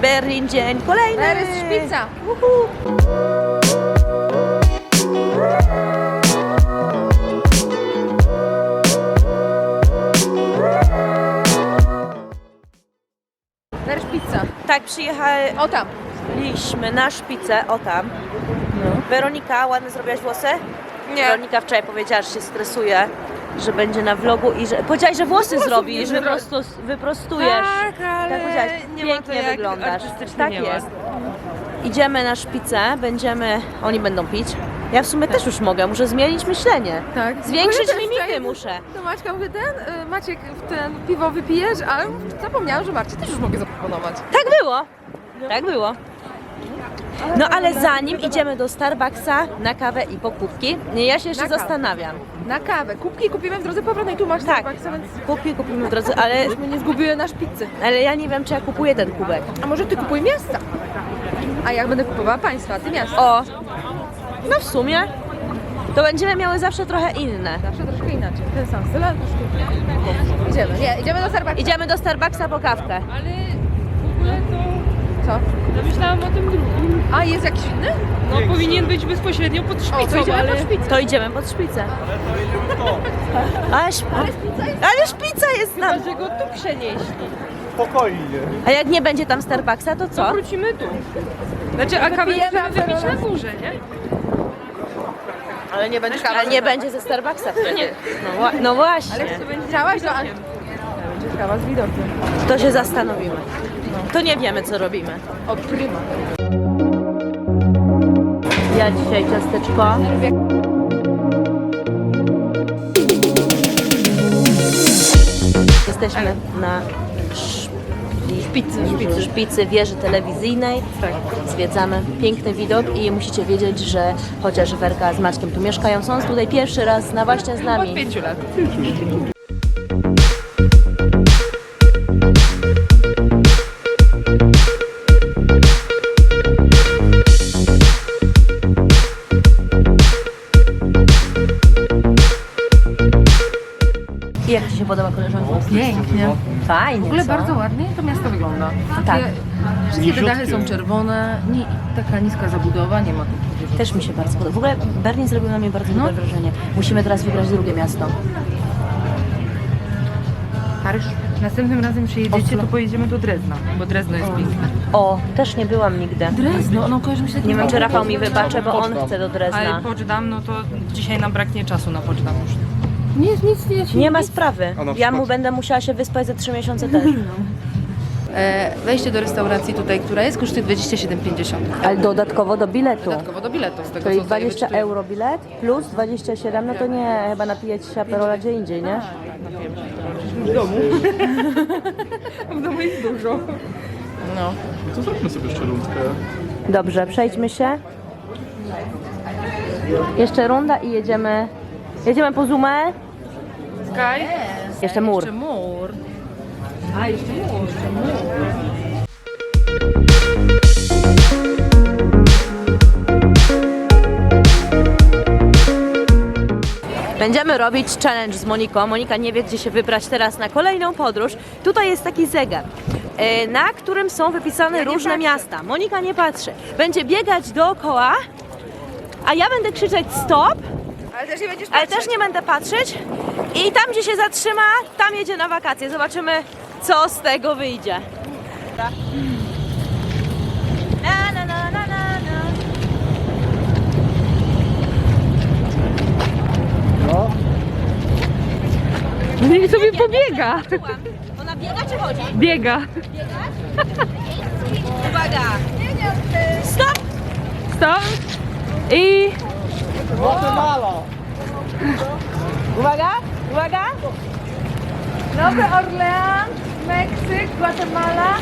Berlin dzień kolejny. Teraz szpica. Tak, przyjechaliśmy O tam. na szpicę, o tam. Weronika, ładnie zrobiłaś włosy? Nie. Weronika wczoraj powiedziała, że się stresuje, że będzie na vlogu i że... Powiedziałaś, że włosy zrobi, nie że zrobi. prostos, wyprostujesz. Tak, ale Tak powiedziałaś, nie ma to pięknie jak wyglądasz. artystycznie Tak nie ma. jest. Idziemy na szpicę, będziemy... Oni będą pić. Ja w sumie też już mogę, muszę zmienić myślenie. Tak. Zwiększyć Bo ja też limity wczoraj muszę. Do Maćka mówię, ten, y, Maciek, w ten piwo wypijesz, ale zapomniałam, że Marcie też już mogę zaproponować. Tak było. Tak było. No ale zanim idziemy do Starbucksa na kawę i pokupki, ja się jeszcze Na kawę. zastanawiam. Na kawę. Kubki kupimy w drodze powrotnej, tu masz Tak. Starbucksa, więc Kupki kupimy w drodze, ale, żeśmy nie zgubiły nasz pizzy. ale ja nie wiem, czy ja kupuję ten kubek. A może ty kupuj miasta? A jak będę kupowała państwa, a ty miasta. O, no w sumie to będziemy miały zawsze trochę inne. Zawsze troszkę inaczej. Ten sam styl, ale troszkę inaczej. Idziemy, nie, idziemy do Starbucksa. Idziemy do Starbucksa po kawkę. Ale w ogóle to Co? Ja myślałam o tym drugim. A, jest jakiś inny? No powinien być bezpośrednio pod O, to szpicą, idziemy ale... pod szpicę. To idziemy pod szpicę. Ale, szp- ale szpica jest nam. Chyba, że go tu przenieśli. Spokojnie. A jak nie będzie tam Starbucksa, to co? Wrócimy tu. Znaczy, a kawę Wypijemy możemy wypić na górze, nie? Ale nie będzie, ale nie będzie ze Starbucksa wtedy. No, wła- no właśnie. Ale czy będzie działać, to... Będzie kawa z widokiem. To się zastanowimy. To nie wiemy, co robimy. O, prima. Ja dzisiaj ciasteczko. Jesteśmy na szpicy, szpicy. szpicy wieży telewizyjnej. Zwiedzamy piękny widok i musicie wiedzieć, że chociaż Werka z Maćkiem tu mieszkają, są tutaj pierwszy raz na właśnie z Od nami. pięciu lat. Fajnie, W ogóle co? bardzo ładnie to miasto wygląda. Tak. Wszystkie te dachy są czerwone, nie, taka niska zabudowa, nie ma tu. Też mi się bardzo podoba. W ogóle Berlin zrobił na mnie bardzo dobre wrażenie. Musimy teraz wygrać drugie miasto. Paryż. Następnym razem przyjedziecie, Oslo. to pojedziemy do Drezna, bo Drezno jest piękne. O, też nie byłam nigdy. Drezno, no kojarzy mi się Nie wiem, czy Rafał mi wybaczy, bo on chce do Ale Drezna. Poczdam, no to dzisiaj nam braknie czasu na Poczdam już. Nic, nic, nic. Nie ma sprawy. A na Ja mu przykład? będę musiała się wyspać za trzy miesiące też. E, wejście do restauracji tutaj, która jest, kosztuje 27,50. Ale dodatkowo do biletu. Dodatkowo do biletu, z tego Czyli co tutaj 20 wyczytuję. euro bilet plus 27, no to nie, chyba napijać się aperola gdzie indziej, nie? W domu jest dużo. No. To zróbmy sobie jeszcze rundkę. Dobrze, przejdźmy się. Jeszcze runda i jedziemy. Jedziemy po Zumę. Sky? Jeszcze mur. Jeszcze mur. A, jeszcze mur. Będziemy robić challenge z Moniką. Monika nie wie, gdzie się wybrać teraz na kolejną podróż. Tutaj jest taki zegar, e, na którym są wypisane różne miasta. Monika nie patrzy. Będzie biegać dookoła, a ja będę krzyczeć stop, Ale też nie będziesz ale też nie będę patrzeć. I tam, gdzie się zatrzyma, tam jedzie na wakacje. Zobaczymy, co z tego wyjdzie. Na, na, na, na, na, na. No. I sobie pobiega. Ona biega czy chodzi? Biega. Uwaga! Stop! Stop. I Guatemala! Uwaga! Uwaga! Nowy Orlean, Meksyk, Guatemala.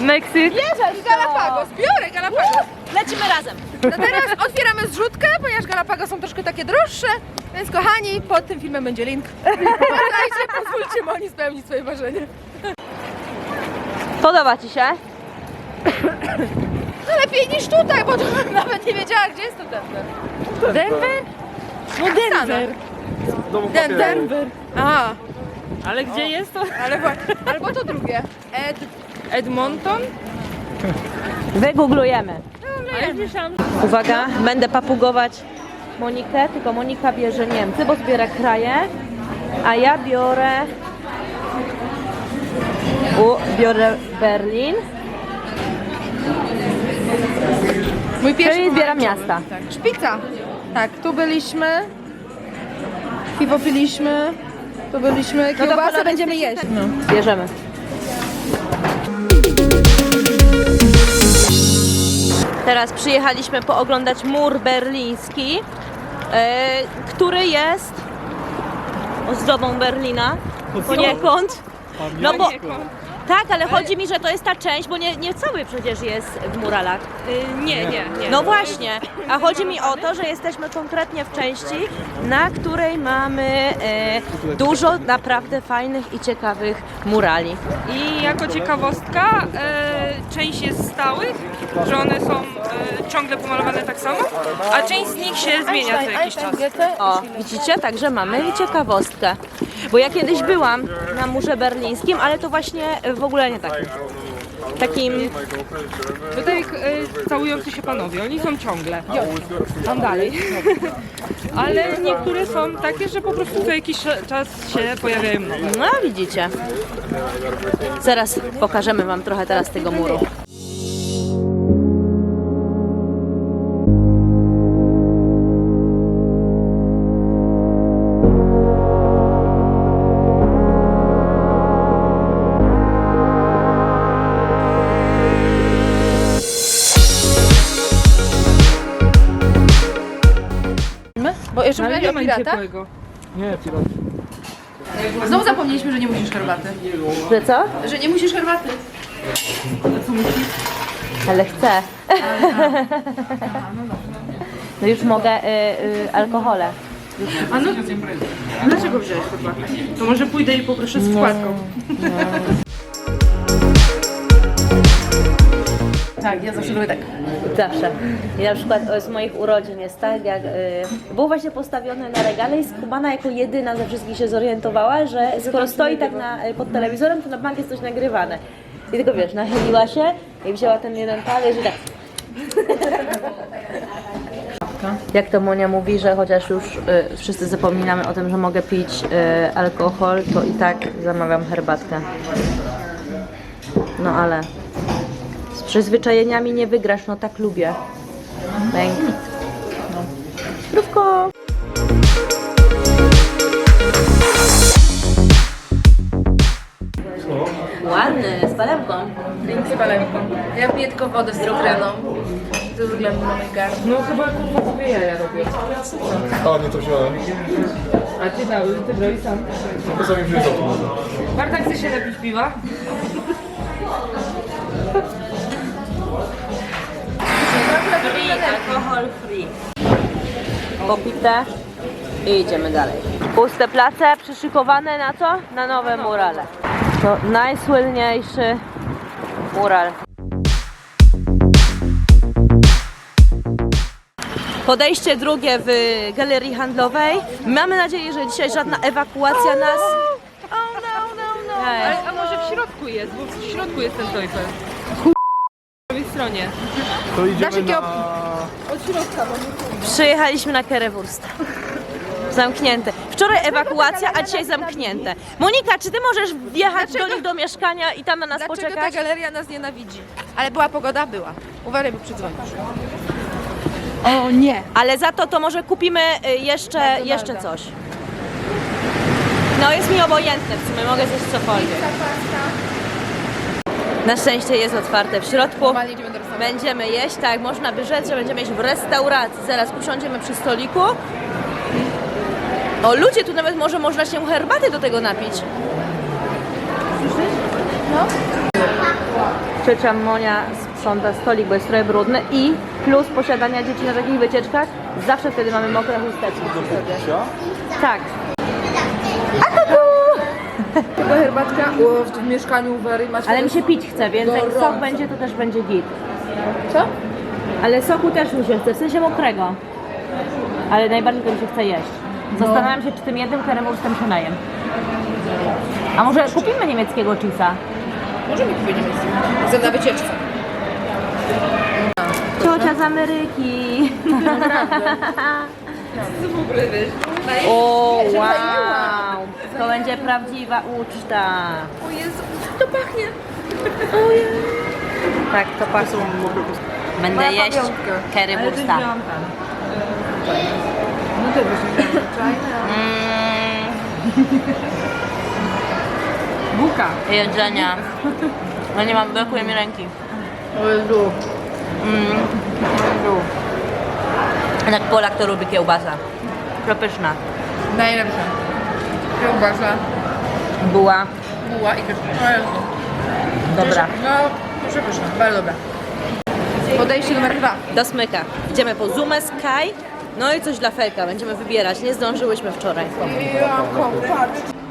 Meksyk. Bierzesz i Galapagos. Biorę Galapagos. Lecimy razem! No teraz otwieramy zrzutkę, ponieważ Galapagos są troszkę takie droższe. Więc kochani, pod tym filmem będzie link. Pamiętajcie, pozwólcie Moni spełnić swoje marzenie. Podoba Ci się? No lepiej niż tutaj, bo to nawet nie wiedziała, gdzie jest to Denver. Denver? No Denver. Domu Den Denver. A, Ale gdzie jest to? ale właśnie. Albo to drugie. Ed, Edmonton? Wygooglujemy. A ja myślałam, Uwaga, będę papugować Monikę, tylko Monika bierze Niemcy, bo zbiera kraje, a ja biorę u, biorę Berlin, Mój pierwszy czyli zbieram pomarańczowy. miasta. Tak. Szpica. Tak, tu byliśmy. Piwo piliśmy. Tu byliśmy. to Kiełbasę będziemy jeść. No. Bierzemy. Teraz przyjechaliśmy pooglądać mur berliński, e, który jest ozdobą Berlina poniekąd. No bo, tak, ale chodzi mi, że to jest ta część, bo nie, nie cały przecież jest w muralach. y, nie, nie, nie. No właśnie, a chodzi mi o to, że jesteśmy konkretnie w części, na której mamy e, dużo naprawdę fajnych i ciekawych murali. I jako ciekawostka, e, część jest stałych, że one są e, ciągle pomalowane tak samo, a część z nich się zmienia co jakiś czas. O, widzicie? Także mamy ciekawostkę. Bo ja kiedyś byłam na murze berlińskim, ale to właśnie w ogóle nie takim. Takim, To tak jak e, całujący się panowie, oni są ciągle. Tam dalej. Ale niektóre są takie, że po prostu co jakiś czas się pojawiają nowe. no widzicie. Zaraz pokażemy Wam trochę teraz tego muru. Jeszcze Ale mówiłaś nie o ma nic piratach. ciepłego. Nie, pirat. Znowu zapomnieliśmy, że nie musisz herbaty. Że co? Że nie musisz herbaty. Ale chcę. No już mogę y, y, alkohole. A no, dlaczego wziąłeś herbatę? To może pójdę i poproszę z składką. Tak, ja zawsze robię tak. Zawsze. I na przykład z moich urodzin jest tak, jak y, był właśnie postawiony na regale i skubana jako jedyna ze wszystkich się zorientowała, że skoro stoi tak na, y, pod telewizorem, to na bank jest coś nagrywane. I tylko wiesz, nachyliła się i wzięła ten jeden talerz i tak. Jak to Monia mówi, że chociaż już y, wszyscy zapominamy o tym, że mogę pić y, alkohol, to i tak zamawiam herbatkę. No ale przyzwyczajeniami nie wygrasz, no tak lubię. Thank no. Zdrówko! Ładny, z palemką. Drink z palemką. Ja piję tylko wodę z cukreną. To wygląda na mój. No chyba kurwa sobie jaja robię. A, nie to wziąłem. A ty dał, ty brałeś sam. To sami wziąłem. Marta chce się napić piwa? Free, alkohol free. Popite i idziemy dalej. Puste place przyszykowane na co? Na nowe murale. To najsłynniejszy mural. Podejście drugie w galerii handlowej. Mamy nadzieję, że dzisiaj żadna ewakuacja nas. Oh no, no, no. Ej. A może w środku jest, bo w środku jest ten Teufel. Stronie. To idziemy Dasz jakie na... Od środka, bo Przyjechaliśmy na Kerewurst. Zamknięte. Wczoraj ewakuacja, a dzisiaj zamknięte. Monika, czy ty możesz wjechać do nich do mieszkania i tam na nas Dlaczego ta poczekać? galeria nas nienawidzi? Ale była pogoda? Była. Uważaj, bo przydzwonisz. O nie. Ale za to to może kupimy y, jeszcze, jeszcze coś. No jest mi obojętne w sumie, mogę zjeść cokolwiek. Na szczęście jest otwarte w środku. Będziemy jeść, tak, można by rzec, że będziemy jeść w restauracji. Zaraz usiądziemy przy stoliku. O ludzie, tu nawet może można się herbaty do tego napić. No. Trzecia Monia sprząta stolik, bo jest trochę brudny i plus posiadania dzieci na takich wycieczkach, zawsze wtedy mamy mokre chusteczki przy sobie. Tak. Tylko herbatka o, w mieszkaniu Wery masz Ale mi się pić chce, więc jak sok będzie, to też będzie git. Co? Ale soku też mi się chce, w sensie mokrego. Ale najbardziej to mi się chce jeść. Zastanawiam się, czy tym jednym keremurstem się najem. A może kupimy niemieckiego cheesa? Możemy kupić miejsce. Chcę na wycieczce. Ameryki. O, wow. To będzie prawdziwa uczta. O Jezu, to pachnie. Tak, to pachnie. Będę jeść curry bursta. No miałam czajne. Mm, Buka. jedzenia. No nie mam, brakuje mi ręki. O Jezu. Mm. Jak Polak to lubi kiełbasa. Przepyszna. Najlepsza. Kiełbasa, Była buła i też. O Jezu. dobra. No, przepyszna, bardzo dobra. Podejście numer dwa. Do smyka. Idziemy po Zoomę Sky. No i coś dla Felka. Będziemy wybierać. Nie zdążyłyśmy wczoraj.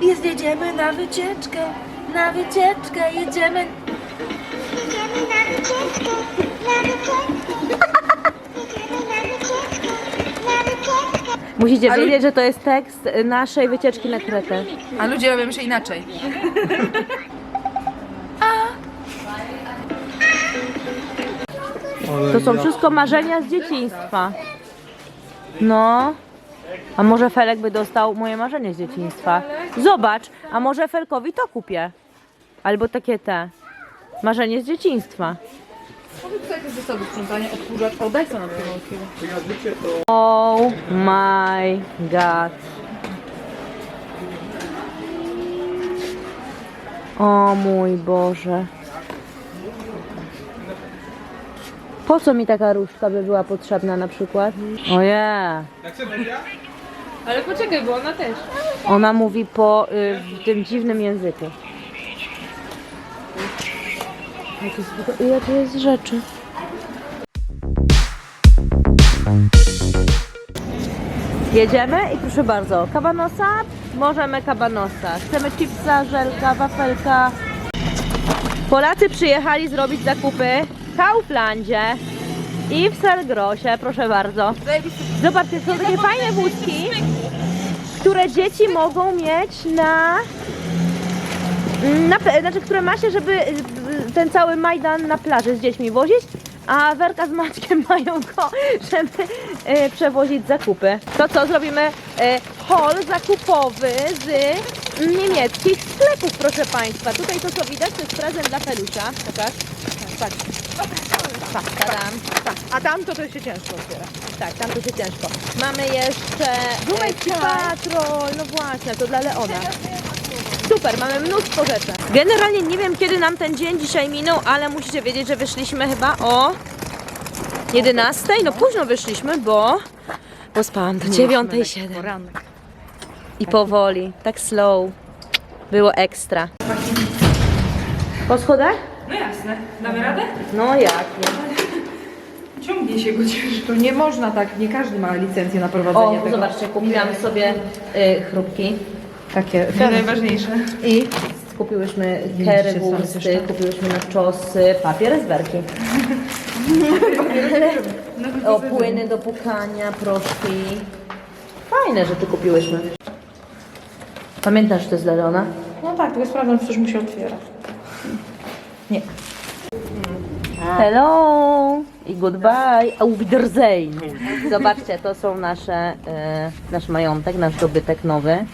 Jest, jedziemy na wycieczkę, na wycieczkę jedziemy. Jedziemy na wycieczkę, na wycieczkę. Musicie A lu- wiedzieć, że to jest tekst naszej wycieczki na Kretę. A ludzie robią się inaczej. To są wszystko marzenia z dzieciństwa. No. A może Felek by dostał moje marzenie z dzieciństwa? Zobacz, a może Felkowi to kupię. Albo takie te. Marzenie z dzieciństwa. Może tutaj jakieś zasoby sprzątania, odkurzacz. O, daj sobie na chwilę. Oh my god. O mój Boże. Po co mi taka różdżka by była potrzebna na przykład? Ojej. Ale poczekaj, bo ona też. Ona mówi po y, w tym dziwnym języku. Ile tu jest rzeczy? Jedziemy i proszę bardzo, kabanosa, możemy kabanosa. Chcemy chipsa, żelka, wafelka. Polacy przyjechali zrobić zakupy w Kauflandzie i w Selgrosie, proszę bardzo. Zobaczcie, są takie fajne wózki które dzieci mogą mieć na, na znaczy, które ma się, żeby y, ten cały Majdan na plaży z dziećmi wozić, a Werka z Maćkiem mają go, żeby y, przewozić zakupy. To co, zrobimy y, haul zakupowy z niemieckich sklepów, proszę Państwa. Tutaj to co widać, to jest prezent dla Pelusia. Pokaż. Tak, tak, tadam. Tak, a tam to, to się ciężko otwiera. Tak, tam to się ciężko. Mamy jeszcze Dumecki Patrol, no właśnie, to dla Leona. Super, mamy mnóstwo rzeczy. Generalnie nie wiem kiedy nam ten dzień dzisiaj minął, ale musicie wiedzieć, że wyszliśmy chyba o 11. No późno wyszliśmy, bo, bo spałam do 9.07. I powoli, tak slow. Było ekstra. Po schodach? No jasne. Damy radę? No jak nie? Ciągnie się go ciężko. To nie można tak, nie każdy ma licencję na prowadzenie O, tego. zobaczcie, kupiłam sobie y, chrupki. Takie. To najważniejsze. I kupiłyśmy kery wursty, kupiłyśmy czosy, papier z werki. o, płyny do pukania, proszki. Fajne, że ty kupiłyśmy. Pamiętasz, że to jest dla Leona? No tak, tylko sprawdzam, przecież mu się otwiera. Nie. Hello i goodbye. Auf Wiedersehen. Zobaczcie, to są nasze, e, nasz majątek, nasz dobytek nowy.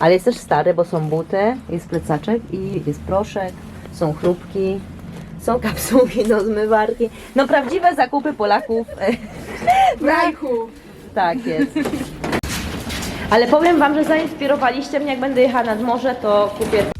Ale jest też stary, bo są buty, jest plecaczek i jest proszek, są chrupki, są kapsułki do zmywarki. No prawdziwe zakupy Polaków. W rajchu! Tak jest. Ale powiem Wam, że zainspirowaliście mnie, jak będę jechała nad morze, to kupię